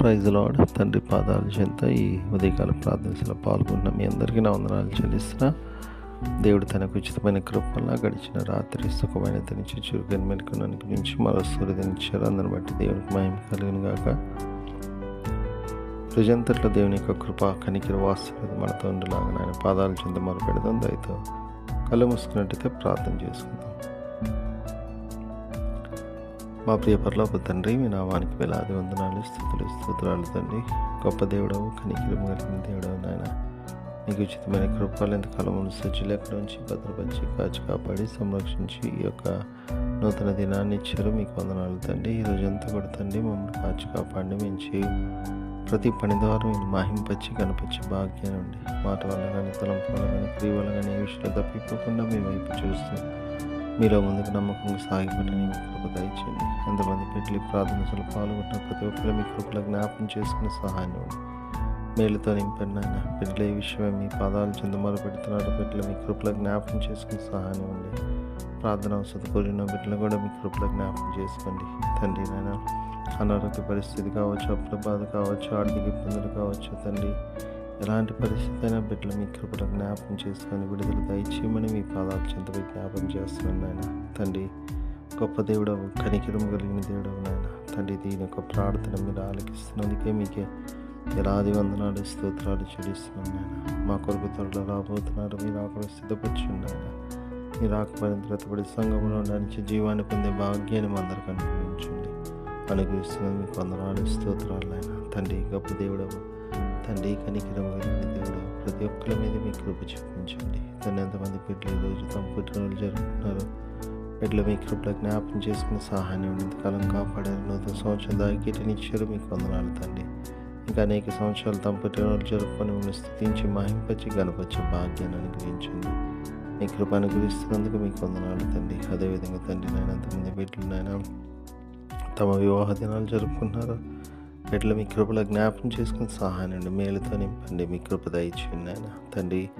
Praise lord తండ్రి పాదాలు చెంత ఈ ఉదయకాల ప్రార్థనలో పాల్గొన్న మీ అందరికీ నా వందనాలు చెల్లిస్తున్నా. దేవుడు తనకు ఉచితమైన కృపల్లా గడిచిన రాత్రి సుఖమైన తనిచి చురుకని మెలుకున్నానికి నుంచి మరో సూర్యదినిచ్చారు అందరిని బట్టి దేవునికి మహిమ కలిగిన గాక. ప్రజంతట్లో దేవుని యొక్క కృప కనికిర వాస్తవం మనతో ఉండేలాగా ఆయన పాదాలు చెంత మొదలు పెడదాం దయతో కళ్ళు మూసుకున్నట్టయితే ప్రార్థన చేసుకుందాం. మా ప్రియ పరలోక తండ్రి మీ నామానికి వేలాది వందనాలు స్థుతులు స్తోత్రాలు తండ్రి. గొప్ప దేవుడవు కనికిరం కలిగిన దేవుడవు నాయన. మీకు ఉచితమైన కృపలు ఎంతకాలములు సజ్జులు ఎక్కడి నుంచి భద్రపరిచి కాచి కాపాడి సంరక్షించి ఈ యొక్క నూతన దినాన్ని ఇచ్చారు మీకు వందనాలు తండ్రి. ఈ రోజంతా కూడా తండ్రి మమ్మల్ని కాచి కాపాడి మేము ప్రతి పని ద్వారా మీరు మాహింపచ్చి కనిపించి భాగ్యం ఉండి మాట వల్ల కానీ తలంపు వల్ల కానీ క్రియ వల్ల కానీ ఏ విషయంలో తప్పిపోకుండా మేము వైపు చూస్తున్నాం మీలో ముందుకు నమ్మకంగా సాగిపోయిన మీ కృప దయచేయండి. ఎంతమంది పెళ్ళి ప్రార్థనలు పాల్గొన్న ప్రతి ఒక్కరు మీ కృపలో జ్ఞాపకం చేసుకునే సహాయం మేలుతో నింపండి ఆయన బిడ్డల ఈ విషయమే మీ పాదాలు చెంద పెడుతున్నాడు బిడ్డలు మీ కృపలో జ్ఞాపకం చేసుకునే సహాయం ఇవ్వండి. ప్రార్థన అవసరం కోరిన బిడ్డలు కూడా మీ కృపలో జ్ఞాపకం చేసుకోండి. తండ్రి నాయన అనారోగ్య పరిస్థితి కావచ్చు అప్పుల బాధ కావచ్చు ఆర్థిక ఇబ్బందులు కావచ్చు తండ్రి ఎలాంటి పరిస్థితి అయినా బిడ్డలు మీ కృపట జ్ఞాపం చేసుకొని విడుదల దయచేయమని మీ పాదాలు చెంతపై జ్ఞాపం చేస్తున్నాను నాయన. తండ్రి గొప్ప దేవుడవు కనికిరం కలిగిన దేవుడవు నాయన. తండ్రి దీని యొక్క ప్రార్థన మీరు ఆలకిస్తున్నందుకే మీకే ఎలాది వందనాలు స్తోత్రాలు చెల్లిస్తున్నాను నాయన. మా కొరకు త్వరలో రాబోతున్నారు మీరు అక్కడ సిద్ధపరిచున్నాయన మీరు ఆకుపడిన త్రతపడి సంఘంలో నడిచి జీవాన్ని పొందే భాగ్యాన్ని మా అందరికి అనుగ్రహించండి. అనుగ్రహిస్తున్నది మీకు వందనాలు స్తోత్రాలు నాయన. తండ్రి గొప్ప దేవుడవు తండ్రి కనికిరం కలిగిన దేవుడు ప్రతి ఒక్కరి మీద మీ కృప చూపించండి. తను ఎంతమంది బిడ్డలు ఈరోజు తమ పుట్టినరోజు జరుపుకున్నారు బిడ్డలు మీ కృపలో జ్ఞాపకం చేసుకుని సహాయాన్ని ఇంతకాలం కాపాడారు. నూతన సంవత్సరం ఇచ్చారు మీకు వందనాలు తండ్రి. ఇంకా అనేక సంవత్సరాలు తమ పుట్టినరోజు జరుపుకొని మిమ్మల్ని స్థుతించి మహింపచ్చి గణపచ్చి భాగ్యాన్ని అనుగ్రహించండి. మీ కృప అనుగ్రహిస్తున్నందుకు మీకు వందనాలు తండ్రి. అదేవిధంగా తండ్రి నాయన ఎంతమంది బిడ్డలు నాయన తమ వివాహ దినాలు జరుపుకుంటున్నారు బిడ్డలు మీ కృపలో జ్ఞాపకం చేసుకుని సహాయాన్ని మేలుతో నింపండి. మీ కృప దయచేయండి ఆయన తండ్రి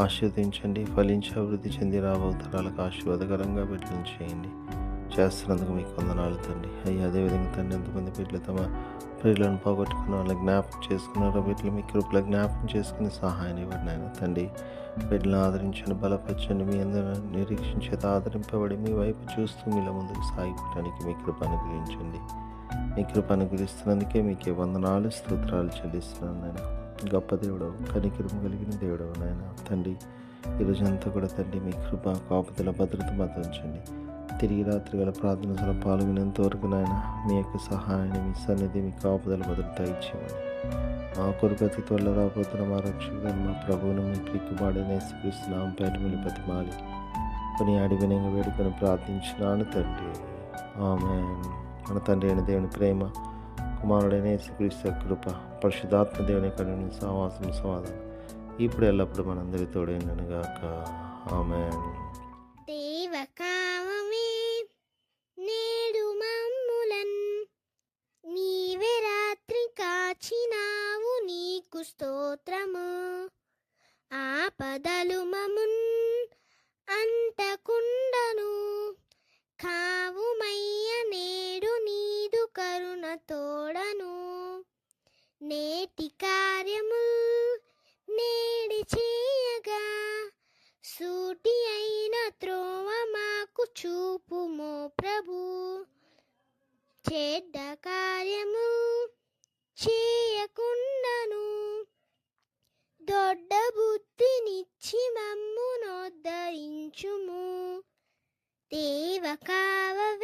ఆశీర్వదించండి. ఫలించి అభివృద్ధి చెంది రాబోతరాలకు ఆశీర్వాదకరంగా బిడ్డలు చేయండి. చేస్తున్నందుకు మీకు వందనాలు తండ్రి. అయ్యి అదేవిధంగా తండ్రి ఎంతమంది బిడ్డలు తమ ప్రియులను పోగొట్టుకున్న వాళ్ళని జ్ఞాపకం చేసుకున్నారో బిడ్డలు మీ కృపలో జ్ఞాపకం చేసుకుని సహాయం ఇవ్వండి ఆయన తండ్రి. బిడ్డలను ఆదరించండి బలపరచండి. మీ అందరూ నిరీక్షించేత ఆదరింపబడి మీ వైపు చూస్తూ మీలో ముందుకు సాగిపోవడానికి మీ కృప అనుగ్రహించండి. మీ కృప అనుగ్రహిస్తున్నందుకే మీకే వందనాలు స్తోత్రాలు చెల్లిస్తున్నాను నాయన. గొప్ప దేవుడు కనికిరం కలిగిన దేవుడు నాయన. తండ్రి ఈరోజంతా కూడా తండ్రి మీ కృప కాపుదల భద్రత భద్రించండి తిరిగి రాత్రి గల ప్రార్థనలో పాల్గొనేంత వరకు నాయన మీ యొక్క సహాయాన్ని మీ సన్నిధి మీ కాపుదల భద్రత ఇచ్చేవాడు. మా కొరకు అతి త్వరలో రాబోతున్న మా రక్షకుడు మా ప్రభువును మీ క్రిక్కుబాడని స్వీకరిస్తున్నాం పేట మిలి బతిమాలి కొని అడివినంగా వేడుకొని ప్రార్థించినాను తండ్రి. ఆమె మన తండ్రి అయిన దేవుని ప్రేమ కుమారుడైన యేసుక్రీస్తు కృప పరిశుద్ధాత్మ దేవుని కనుని సహవాసం సమాధానం ఇప్పుడు ఎల్లప్పుడూ మనందరి తోడైనగాక ఆమె దేవకామమే నేడు మమ్ములన్ నీవే రాత్రి కాచినావు నీకు స్తోత్రము. ఆపదలు మమున్ నేటి కార్యము నేడి చేయగా సూటి అయిన త్రోవ మాకు చూపుమో ప్రభు. చెడ్డ కార్యము చేయకుండాను దొడ్డ బుద్ధినిచ్చి మమ్మునోద్ధరించుము దేవ కావవే